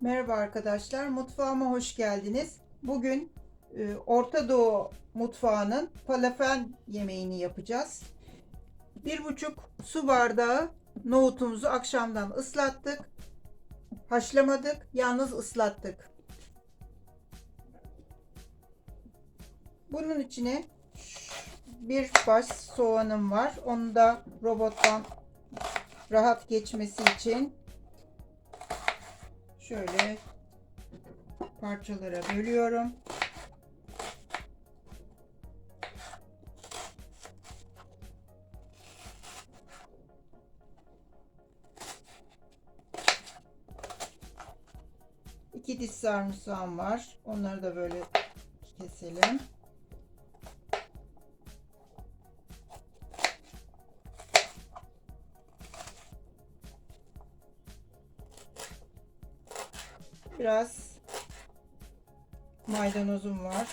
Merhaba arkadaşlar, mutfağıma hoş geldiniz. Bugün e, Orta Doğu mutfağının falafel yemeğini yapacağız. Bir buçuk su bardağı nohutumuzu akşamdan ıslattık. Haşlamadık, yalnız ıslattık. Bunun içine bir baş soğanım var. Onu da robottan rahat geçmesi için şöyle parçalara bölüyorum. İki diş sarımsağım var. Onları da böyle keselim. Biraz maydanozum var.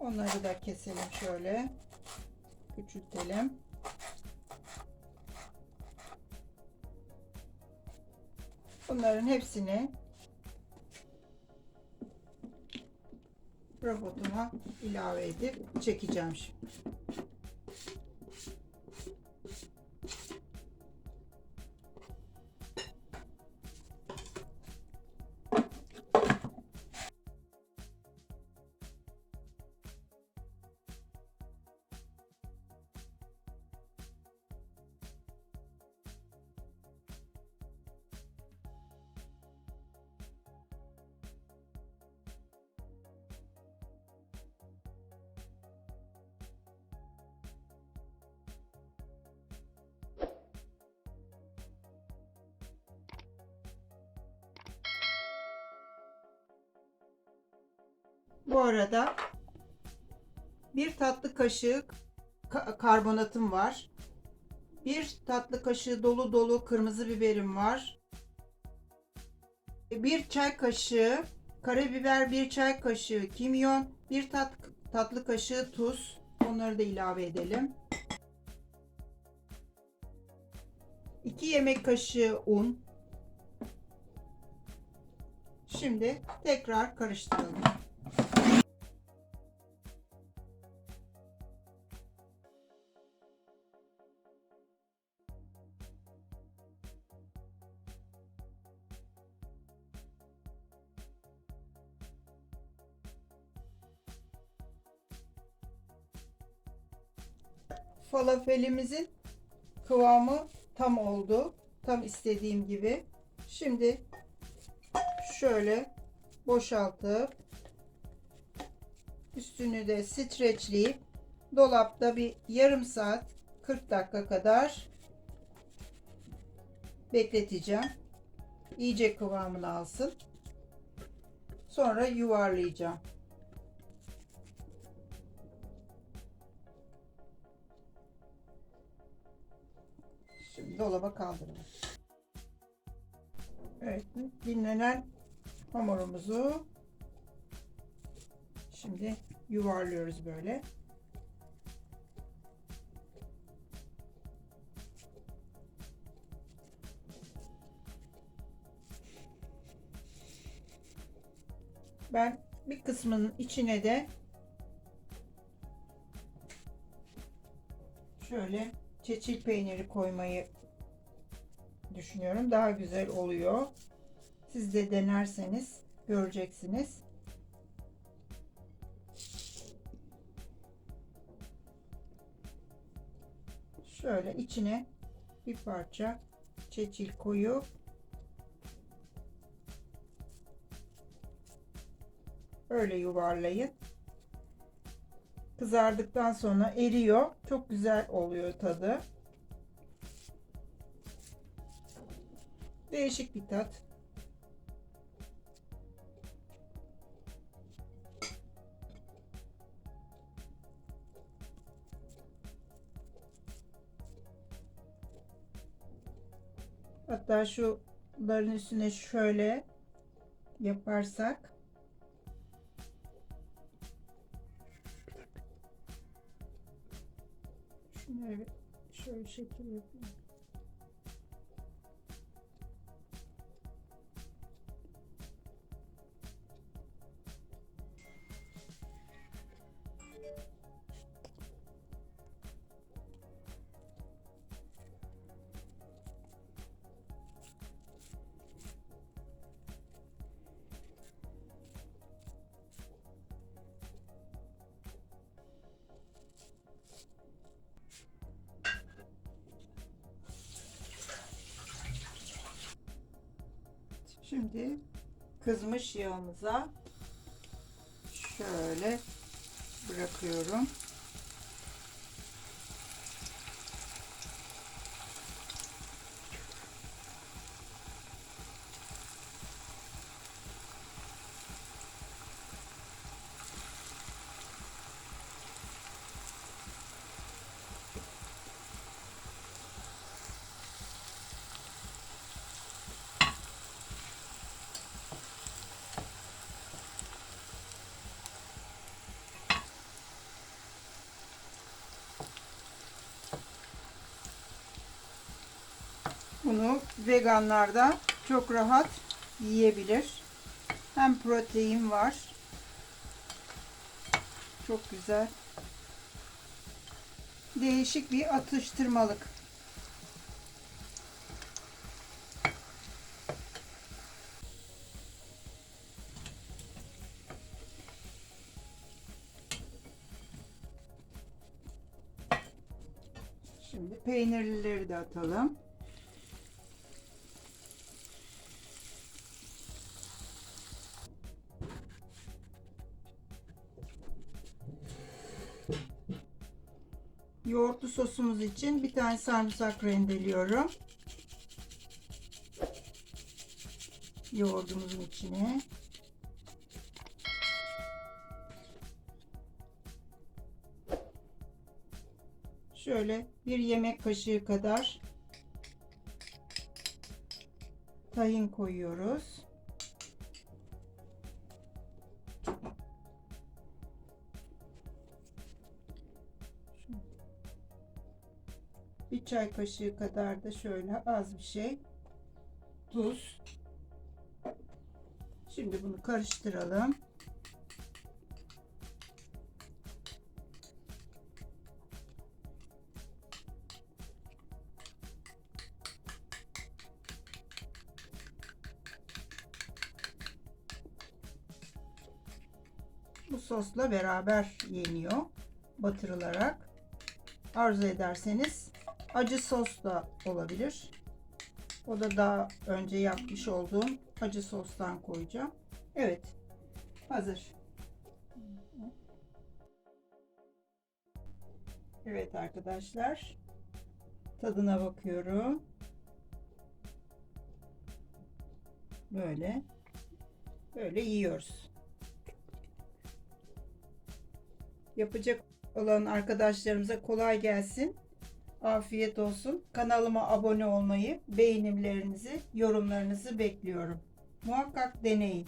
Onları da keselim şöyle. Küçültelim. Bunların hepsini robotuma ilave edip çekeceğim şimdi. Bu arada bir tatlı kaşığı ka- karbonatım var. Bir tatlı kaşığı dolu dolu kırmızı biberim var. Bir çay kaşığı karabiber, bir çay kaşığı kimyon, bir tat, tatlı kaşığı tuz. Onları da ilave edelim. 2 yemek kaşığı un. Şimdi tekrar karıştıralım. Falafelimizin kıvamı tam oldu. Tam istediğim gibi. Şimdi şöyle boşaltıp üstünü de streçleyip dolapta bir yarım saat 40 dakika kadar bekleteceğim. İyice kıvamını alsın. Sonra yuvarlayacağım. Dolaba kaldıralım. Evet, dinlenen hamurumuzu şimdi yuvarlıyoruz böyle. Ben bir kısmının içine de çeçil peyniri koymayı düşünüyorum. Daha güzel oluyor. Siz de denerseniz göreceksiniz. Şöyle içine bir parça çeçil koyup öyle yuvarlayın. Kızardıktan sonra eriyor. Çok güzel oluyor tadı. Değişik bir tat. Hatta şuların üstüne şöyle yaparsak şöyle şekil yapayım. Şimdi kızmış yağımıza şöyle bırakıyorum. Bunu veganlar da çok rahat yiyebilir. Hem protein var. Çok güzel. Değişik bir atıştırmalık. Şimdi peynirlileri de atalım. Yoğurtlu sosumuz için bir tane sarımsak rendeliyorum. Yoğurdumuzun içine. Şöyle bir yemek kaşığı kadar tahin koyuyoruz. Çay kaşığı kadar da şöyle az bir şey tuz. Şimdi bunu karıştıralım. Bu sosla beraber yeniyor batırılarak. Arzu ederseniz acı sos da olabilir. O da daha önce yapmış olduğum acı sostan koyacağım. Evet. Hazır. Evet arkadaşlar. Tadına bakıyorum. Böyle. Böyle yiyoruz. Yapacak olan arkadaşlarımıza kolay gelsin. Afiyet olsun. Kanalıma abone olmayı, beğenimlerinizi, yorumlarınızı bekliyorum. Muhakkak deneyin.